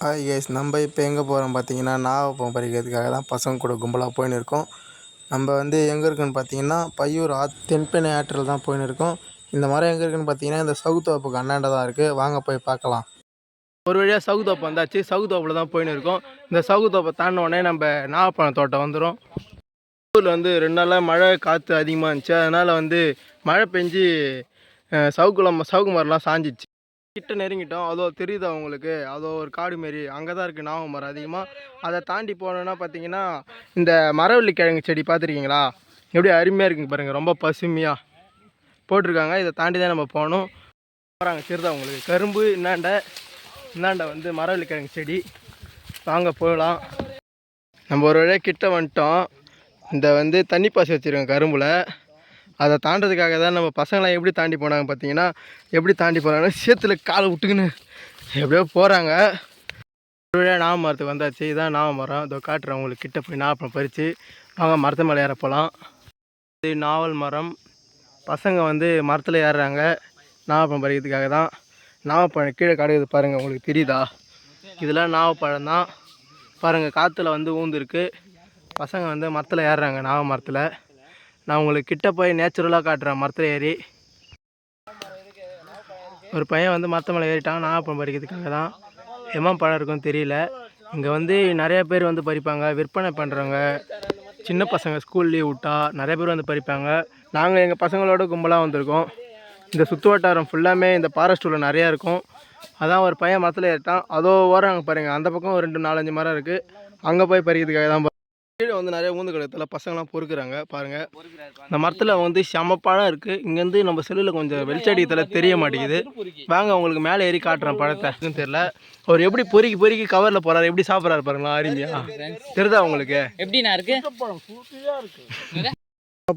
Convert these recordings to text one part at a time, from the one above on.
Hi S நம்ம இப்போ எங்கே போகிறோம் பார்த்தீங்கன்னா நாகப்பம் பறிக்கிறதுக்காக தான் பசங்க கூட கும்பலாக போயின்னு இருக்கோம். நம்ம வந்து எங்கே இருக்குன்னு பார்த்தீங்கன்னா பையூர் ஆத் தென்பெண்ணை ஆற்றில் தான் போயின்னு இருக்கோம். இந்த மரம் எங்கே இருக்குன்னு பார்த்தீங்கன்னா இந்த சவுத்தோப்புக்கு அண்ணாண்ட தான் இருக்குது வாங்க போய் பார்க்கலாம். ஒரு வழியாக சவுத்தோப்பு வந்தாச்சு. சவுத்தோப்பில் தான் போயின்னு இருக்கோம். இந்த சவுத்தோப்பை தாண்டின உடனே நம்ம நாகப்பழம் தோட்டம் வந்துடும் ஊரில் வந்து ரெண்டு நாளாக மழை காற்று அதிகமாக இருந்துச்சு. அதனால் வந்து மழை பெஞ்சு அஹ், சவுக்குளம் சவுக்கு மரம்லாம் சாஞ்சிச்சு. கிட்ட நெருங்கிட்டோம். அதோ தெரியுதா உங்களுக்கு? அதோ ஒரு காடு மாரி. அங்கே தான் இருக்குது நாக மரம் அதிகமாக அதை தாண்டி போனோன்னா பார்த்தீங்கன்னா இந்த மரவள்ளி கிழங்கு செடி பார்த்துருக்கீங்களா எப்படி அருமையாக இருக்குங்க பாருங்கள் ரொம்ப பசுமையாக போட்டிருக்காங்க. இதை தாண்டி தான் நம்ம போகணும். போகிறாங்க தெரியுதா உங்களுக்கு? கரும்பு இன்னாண்ட இந்தாண்ட வந்து மரவள்ளி கிழங்கு செடி. வாங்க போகலாம். நம்ம ஒரு வழியாக கிட்ட வந்துட்டோம். இந்த வந்து தண்ணி பாசி வச்சுருக்கோம் கரும்பில். அதை தாண்டதுக்காக தான் நம்ம பசங்களாம் எப்படி தாண்டி போனாங்க பார்த்தீங்கன்னா எப்படி தாண்டி போகிறாங்கன்னா சேத்துல காலை விட்டுக்குன்னு எப்படியோ போகிறாங்க ஒரு வழியாக நாவ மரத்துக்கு வந்தாச்சு இதான் நாவ மரம். இதோ காட்டுறேன் உங்களுக்கு கிட்ட போய் நாவப்பழம் பறித்து வாங்க மரத்து மேலே ஏற போகலாம் இது நாவல் மரம். பசங்க வந்து மரத்தில் ஏறுறாங்க. நாவப்பழம் பறிக்கிறதுக்காக தான். நாவப்பழம் கீழே கிடக்குது பாருங்கள் உங்களுக்கு தெரியுதா? இதெல்லாம் நாவப்பழம் தான். பாருங்கள் காற்றுல வந்து ஊந்துருக்கு. பசங்க வந்து மரத்தில் ஏறுறாங்க நாவ மரத்தில். நான் உங்களுக்கு கிட்ட போய் நேச்சுரலாக காட்டுறேன் மரத்தில் ஏறி. ஒரு பையன் வந்து மரத்த மேலே ஏறிட்டான் நாகப்பழம் பறிக்கிறதுக்காக தான். எம்மா பழம் இருக்குன்னு தெரியல. இங்கே வந்து நிறைய பேர் வந்து பறிப்பாங்க விற்பனை பண்ணுறவங்க சின்ன பசங்க ஸ்கூல் லீவ் விட்டா நிறைய பேர் வந்து பறிப்பாங்க. நாங்கள் எங்கள் பசங்களோட கும்பலாக வந்திருக்கோம். இந்த சுற்று வட்டாரம் ஃபுல்லாமே இந்த ஃபாரஸ்ட் உள்ள நிறையா இருக்கும். அதான் ஒரு பையன் மரத்தில் ஏறிட்டான். அதோ ஓரம் பாருங்கள் அந்த பக்கம் ஒரு ரெண்டு நாலஞ்சு மரம் இருக்குது அங்கே போய் பறிக்கிறதுக்காக தான் கீழே வந்து நிறைய ஊந்து கிடத்துல பசங்களாம் பொறுக்குறாங்க பாருங்கள் இந்த மரத்தில் வந்து செம பழம் இருக்குது இங்கேருந்து நம்ம செல்லில் கொஞ்சம் வெளிச்சடியத்தில் தெரிய மாட்டேங்குது. வாங்க உங்களுக்கு மேலே ஏறி காட்டுறேன் பழத்தை தெரியல. அவர் எப்படி பொறுக்கி பொறுக்கி கவரில் போகிறாரு எப்படி சாப்பிட்றாரு பாருங்களா அருமையா? தெரியுதா உங்களுக்கு? எப்படிண்ணா இருக்கு?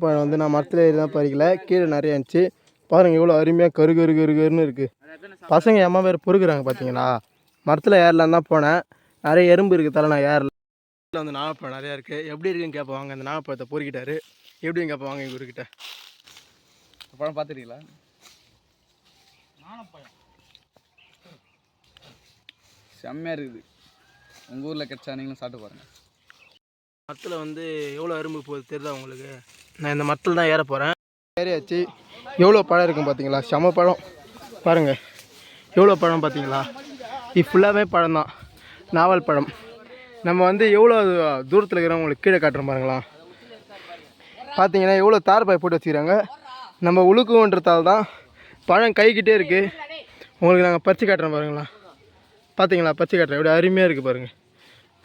பழம் வந்து நான் மரத்தில் ஏறி தான் பறிக்கல. கீழே நிறைய இருந்துச்சு. பாருங்கள் எவ்வளோ அருமையாக கரு கரு கரு கருன்னு இருக்குது பசங்க எம்மா பேர் பொறுக்குறாங்க பார்த்தீங்களா மரத்தில் ஏறலாம் தான் போனேன். நிறைய எறும்பு இருக்குது தலை நான் ஏறல. வீட்டில் வந்து நாகப்பழம் நிறையா இருக்குது எப்படி இருக்குன்னு கேட்போம் வாங்க அந்த நாகப்பழத்தை பொறுக்கிட்டாரு எப்படின்னு கேட்போம் வாங்க இவர்கிட்ட படம் பார்த்துருக்கீங்களா? செம்மையாக இருக்குது. உங்கள் ஊரில் கிடைச்சா நீங்களும் சாப்பிட்டு பாருங்க. மரத்தில் வந்து எவ்வளோ அரும்பு போகுது தெரியுதா உங்களுக்கு? நான் இந்த மரத்தில் தான் ஏற போகிறேன் ஏறியாச்சு. எவ்வளோ பழம் இருக்கும் பார்த்தீங்களா? செம பழம். பாருங்கள் எவ்வளோ பழம் பார்த்தீங்களா? இது ஃபுல்லாகவே பழம் தான் நாவல் பழம். நம்ம வந்து எவ்வளோ தூரத்தில் இருக்கிறோம் உங்களுக்கு கீழே காட்டுறோம் பாருங்களா? பார்த்தீங்கன்னா எவ்வளோ தார் பாய் போட்டு வச்சுக்கிறாங்க. நம்ம உழுக்குன்றதால தான் பழம் கைக்கிட்டே இருக்குது உங்களுக்கு நாங்கள் பறிச்சு காட்டுறோம் பாருங்களா. பார்த்தீங்களா பறிச்சு காட்டுறோம். எப்படி அருமையாக இருக்குது பாருங்கள்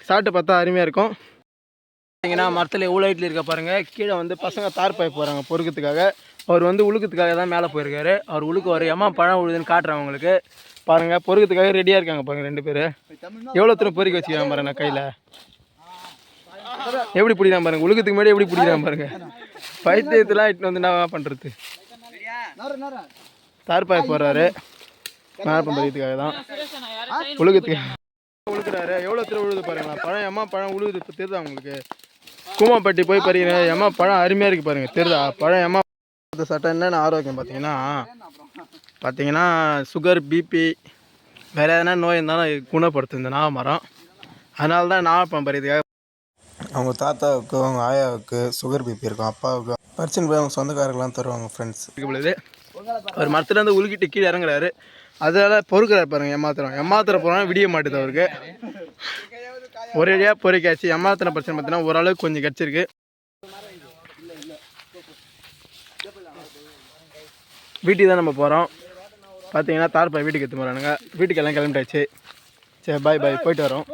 சாப்பிட்டு பார்த்தா அருமையாக இருக்கும். பார்த்தீங்கன்னா மரத்தில் எவ்வளோ ஹைட்டில் இருக்க பாருங்கள் கீழே வந்து பசங்க தார் பாய் போகிறாங்க பொறுக்கிறதுக்காக. அவர் வந்து உழுக்கிறதுக்காக தான் மேலே போயிருக்காரு. அவர் உழுக்கு வர பழம் உழுதுன்னு காட்டுறேன் உங்களுக்கு. பாருங்கள் பொறுக்கிறதுக்காக ரெடியாக இருக்காங்க பாருங்க ரெண்டு பேர். எவ்வளோ தூரம் பொறுக்கி வச்சுக்கிறான் பாருங்க கையில்? எப்படி பிடிக்கிறான் பாருங்க உழுக்கிறதுக்கு முன்னாடி எப்படி பிடிக்கிறான் பாருங்க. பைத்தியத்தெலாம் இட்டு வந்து என்ன பண்ணுறது தார்பாய் போடுறாரு மேலப்பம் பறிக்கிறதுக்காக தான். உழுகத்துக்கு உழுக்குறாரு எவ்வளோ தூரம் உழுது பாருங்களா பழம் எம்மா பழம் உழுகுது இப்போ தெரியுதா உங்களுக்கு? கூமாப்பட்டி போய் பறிக்கிறேன் எம்மா பழம் அருமையாக இருக்குது பாருங்க தெரியுதா? பழம் எம்மா இந்த சட்டை என்னென்ன ஆரோக்கியம் பார்த்தீங்கன்னா பார்த்தீங்கன்னா சுகர் பிபி வேறு எதனா நோய் இருந்தாலும் குணப்படுத்தும் இந்த நாக மரம். அதனால தான் நாகப்பழம் பறிக்கிறதுக்காக அவங்க தாத்தாவுக்கு அவங்க ஆயாவுக்கு சுகர் பிபி இருக்கும். அப்பாவுக்கு பறிச்சுன்னு போய் அவங்க சொந்தக்காரங்களாம் தருவாங்க ஃப்ரெண்ட்ஸ் பொழுது ஒரு மரத்துலேருந்து உலுக்கிட்டு கீழே இறங்குறாரு. அதனால் பொறுக்கிறார் பாருங்க எம்மாத்திரம் எம்மாத்திரம் போனால் விடிய மாட்டுது அவருக்கு. ஒரேடியாக பொறிக்காச்சு எம்மாத்திரம் பிரச்சனை பார்த்தீங்கன்னா ஓரளவுக்கு கொஞ்சம் கிடச்சிருக்கு வீட்டுக்கு தான் நம்ம போகிறோம் பார்த்தீங்கன்னா தார்பாய் வீட்டுக்கு எடுத்து போகிறானுங்க வீட்டுக்கு எல்லாம் கிளம்பிட்டாச்சு. சரி பாய் பாய் போயிட்டு வரோம்.